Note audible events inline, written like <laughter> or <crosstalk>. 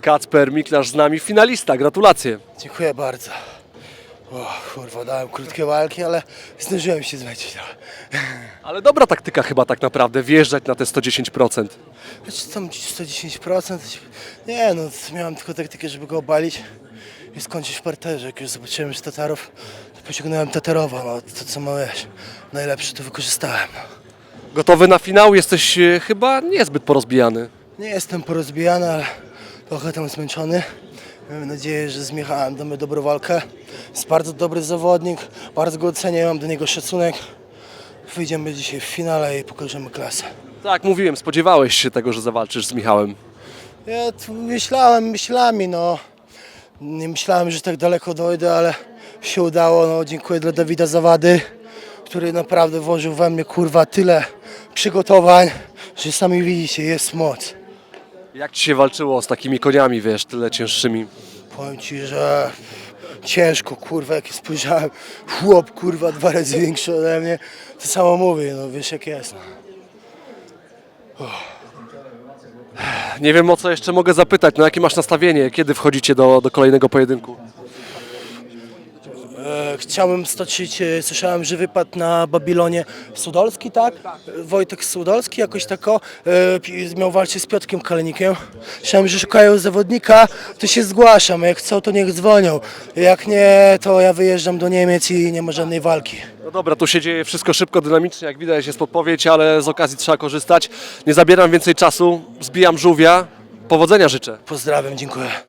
Kacper Miklasz z nami, finalista, gratulacje. Dziękuję bardzo. O, kurwa, dałem krótkie walki, ale zdążyłem się zmęczyć trochę. <laughs> Ale dobra taktyka chyba tak naprawdę, wjeżdżać na te 110%. Znaczy tam 110%. Nie no, miałem tylko taktykę, żeby go obalić i skończyć w parterze. Jak już zobaczyłem, że Tatarów, to pociągnąłem Tatarowa. No to co ma wiesz, najlepsze to wykorzystałem. Gotowy na finał, jesteś e, chyba niezbyt porozbijany. Nie jestem porozbijany, ale trochę tam zmęczony. Mam nadzieję, że z Michałem damy dobrą walkę. Jest bardzo dobry zawodnik, bardzo go oceniam, mam do niego szacunek. Wyjdziemy dzisiaj w finale i pokażemy klasę. Tak, mówiłem, spodziewałeś się tego, że zawalczysz z Michałem. Ja tu myślałem myślami, no. Nie myślałem, że tak daleko dojdę, ale się udało. No, dziękuję dla Dawida Zawady, który naprawdę włożył we mnie kurwa tyle przygotowań, że sami widzicie, jest moc. Jak ci się walczyło z takimi koniami, wiesz, tyle cięższymi? Powiem ci, że ciężko, kurwa, jak spojrzałem, chłop, kurwa, dwa razy większy ode mnie, to samo mówię, no wiesz jak jest. Nie wiem o co jeszcze mogę zapytać, no jakie masz nastawienie, kiedy wchodzicie do, do kolejnego pojedynku? E, Chciałem stoczyć, e, słyszałem, że wypadł na Babilonie Sudolski, tak? Wojtek Sudolski, jakoś tako. e, Miał walczyć z Piotrkiem Kalenikiem. Słyszałem, że szukają zawodnika, to się zgłaszam. Jak chcą, to niech dzwonią. Jak nie, to ja wyjeżdżam do Niemiec i nie ma żadnej walki. No dobra, tu się dzieje wszystko szybko, dynamicznie, jak widać jest podpowiedź, ale z okazji trzeba korzystać. Nie zabieram więcej czasu, zbijam żółwia. Powodzenia życzę. Pozdrawiam, dziękuję.